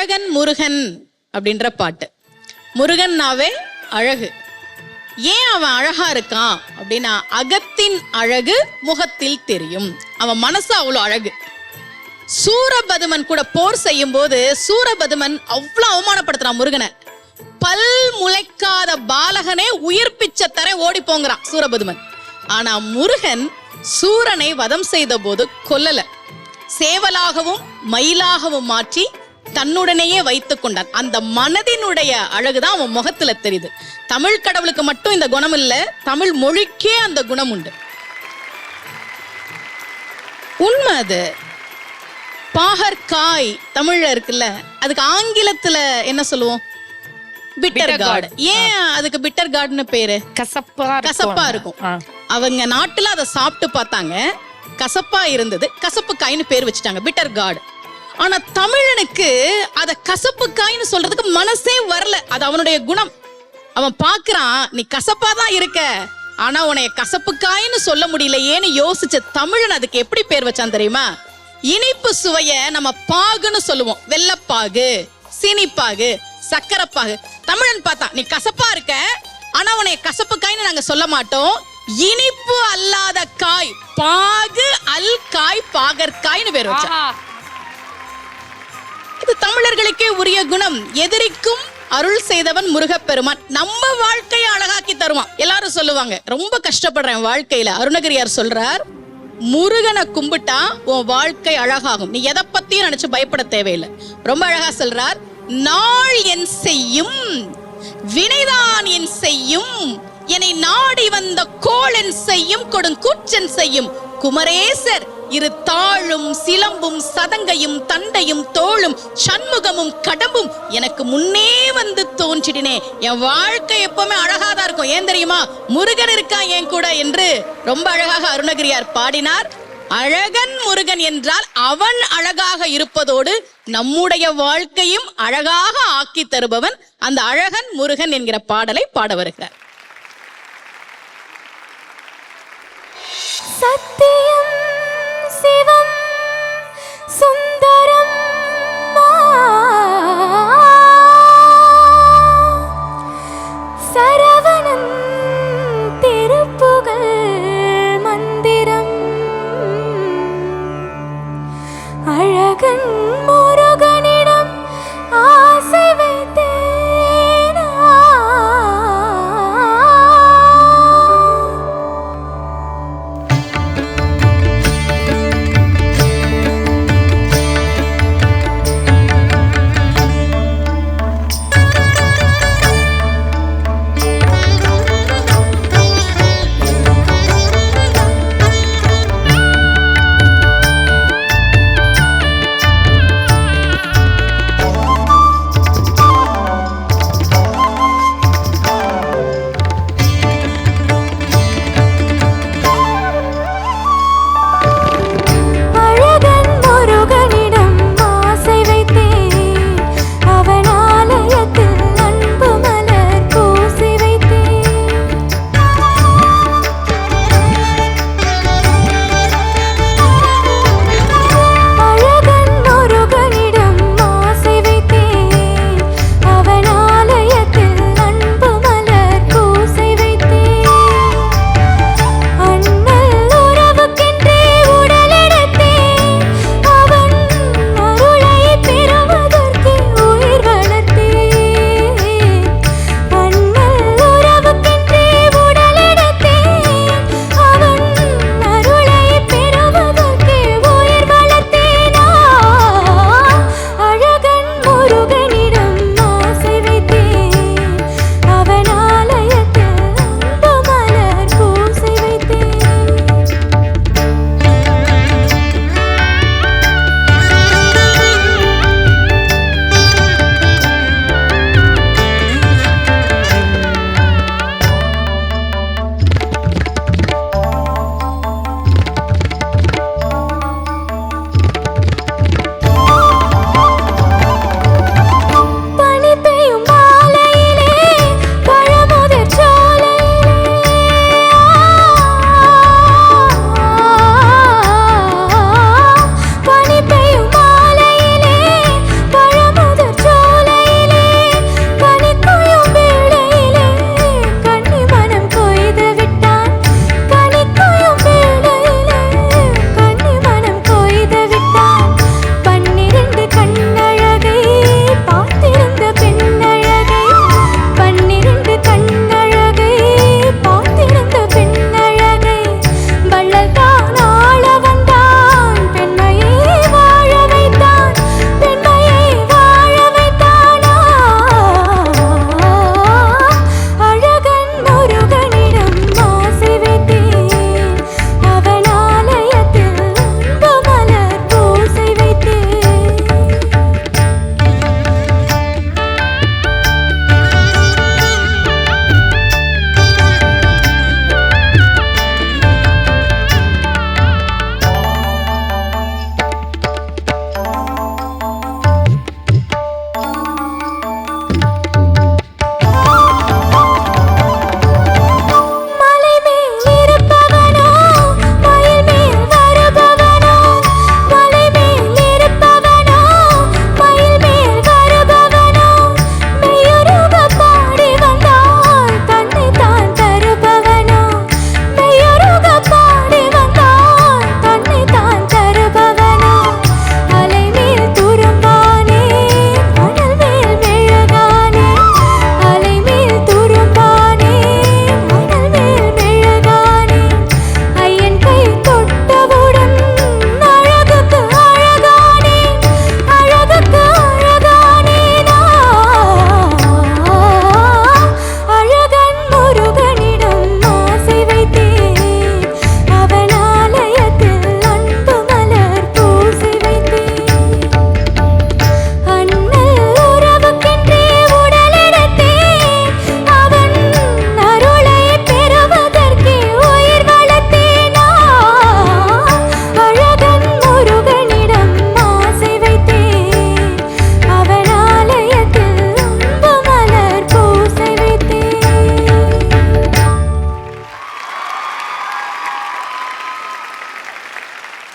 அழகன் முருகன் அப்படின்ற பாட்டு. முருகன்னாவே அழகு. ஏன் அவன் அழகா இருக்கான் அப்படின்னா அகத்தின் அழகு முகத்தில் தெரியும். அவன் மனசு அவ்வளோ அழகு. சூரபதுமன் கூட போர் செய்யும் போது சூரபதுமன் அவ்வளோ அவமானப்படுத்துறான் முருகனை. பல் முளைக்காத பாலகனே உயிர் பிச்சை தர ஓடி போங்கிறான் சூரபதுமன். ஆனா முருகன் சூரனை வதம் செய்த போது கொல்லல. சேவலாகவும் மயிலாகவும் மாற்றி தன்னுடனேயே வைத்துக் கொண்டான். அந்த மனதினுடைய அழகுதான் அவன் முகத்துல தெரியுது. தமிழ் கடவுளுக்கு மட்டும் இந்த குணம் இல்ல தமிழ் மொழிக்கே அந்த குணம் உண்டு. உண்மை அது. பாகற்காய் தமிழ்ல இருக்குல்ல அதுக்கு ஆங்கிலத்துல என்ன சொல்லுவோம்? பிட்டர் கார்டு ஏன் அதுக்கு பிட்டர் கார்டுன்னு பேரு? கசப்பா. கசப்பா இருக்கும். அவங்க நாட்டுல அதை சாப்பிட்டு பார்த்தாங்க. கசப்பா இருந்தது. கசப்பு காய்னு பேர் வச்சுட்டாங்க. பிட்டர் கார்டு ஆனா தமிழனுக்கு அத கசப்பு காய்னு சொல்றதுக்கு மனசே வரல. அது அவனுடைய குணம். அவன் பாக்குறான் நீ கசப்பா தான் இருக்க. ஆனா உன்னைய கசப்பு காய்னு சொல்ல முடியலையேன்னு யோசிச்ச தமிழன் அதுக்கு எப்படி பேர் வச்சான் தெரியுமா? இனிப்பு சுவைய நம்ம பாகுன்னு சொல்லுவோம். வெள்ளப்பாகு சீனிப்பாகு சக்கரப்பாகு. தமிழன் பார்த்தா நீ கசப்பா இருக்க. ஆனா உனைய கசப்பு காய்னு நாங்க சொல்ல மாட்டோம். இனிப்பு அல்லாத காய் பாகு அல் காய் பாகற்காய்னு பேர் வச்சா நமது தமிழர்களுக்கே உரிய குணம் எதிரிக்கும் அருள் செய்தவன் முருகப்பெருமான். நம்ம வாழ்க்கையை அழகாக்கி தருவான். எல்லாரும் சொல்லுவாங்க ரொம்ப கஷ்டப்படுறேன் வாழ்க்கையில. அருணகிரியார் சொல்றார் முருகனை கும்பிட்டா உன் வாழ்க்கை அழகாகும். நீ எதை பத்தியும் நினைச்சு பயப்பட தேவையில்லை. ரொம்ப அழகா சொல்றார் நாள் என் செய்யும் வினைதான் என் செய்யும். என்னை நாடி வந்த கோளன் செய்யும் கொடுங்கூச்சன் செய்யும். குமரேசர் இரு தாழும் சிலம்பும் சதங்கையும் தண்டையும் தோளும் சண்முகமும் கடம்பும் எனக்கு முன்னே வந்து தோன்றிடினே. என் வாழ்க்கை எப்பவுமே அழகாதான் இருக்கும். ஏன் தெரியுமா? முருகன் இருக்கான் என் கூட என்று ரொம்ப அழகாக அருணகிரியார் பாடினார். அழகன் முருகன் என்றால் அவன் அழகாக இருப்பதோடு நம்முடைய வாழ்க்கையும் அழகாக ஆக்கி தருபவன் அந்த அழகன் முருகன் என்கிற பாடலை பாட வருகிறார். சத்தியம்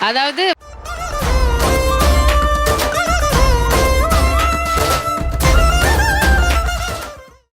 அதாவது